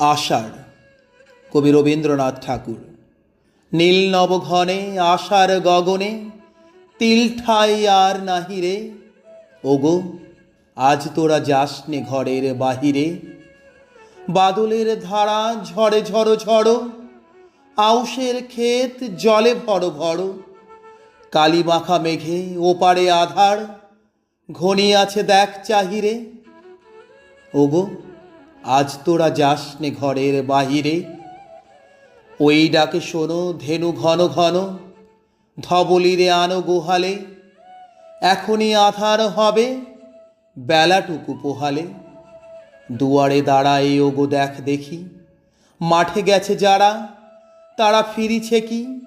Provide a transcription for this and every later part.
আষাঢ়। কবি রবীন্দ্রনাথ ঠাকুর। নীল নবঘনে আষাঢ় গগনে তিল ঠাই আর নাহিরে ওগো, আজ তোরা যাসনে ঘরের বাহিরে। বাদলের ধারা ঝড়ে ঝড়ো ঝড়ো, আউশের ক্ষেত জলে ভরো ভরো। কালী মাখা মেঘে ওপারে আধার, ঘনিয়ে আছে দেখ চাহিরে। ওগো আজ তোরা যাসনে ঘরের বাহিরে। ওই ডাকে শোনো ধেনু ঘন ঘন, ধবলিরে আনো গোহালে। এখনই আধার হবে বেলাটুকু পোহালে। দুয়ারে দাঁড়ায় ওগো দেখ দেখি, মাঠে গেছে যারা, তারা ফিরিছে কি?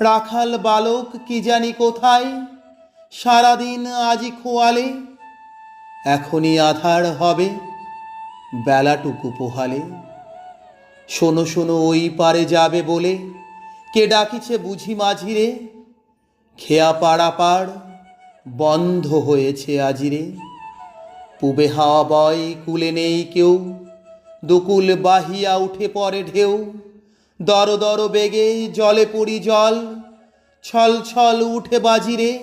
রাখাল বালক কি জানি কোথায়, সারাদিন আজি খোয়ালে। এখনই আধার হবে বেলাটুকু পোহালে। শোনো শোনো, ওই পারে যাবে বলে। কে ডাকিছে বুঝি মাঝিরে? খেয়া পাড়া পাড় বন্ধ হয়েছে আজিরে। পুবে হাওয়া বয়, কুলে নেই কেউ। দুকুল বাহিয়া উঠে পরে ঢেউ। দর দর বেগে জলে পড়ি জল। ছল ছল উঠে বাজিরে।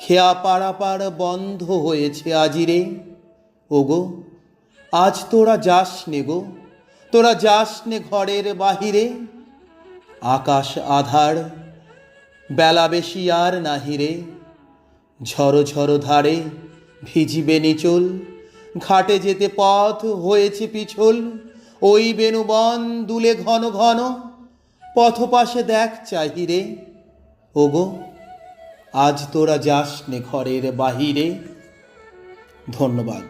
খেয়া পাড়া পাড় বন্ধ হয়েছে আজিরে। ওগো আজ তোরা যাস নে গো, তোরা যাস নে ঘরের বাহিরে। আকাশ আধার, বেলা বেশি আর নাহিরে ঝড়ো ঝড়ো ধারে ভিজিবে নিচল, ঘাটে যেতে পথ হয়েছে পিছল। ওই বেনুবন দুলে ঘন ঘন পথ পাশে দেখ চাহিরে ওগো, আজ তোরা যাস নে ঘরের বাহিরে। ধন্যবাদ।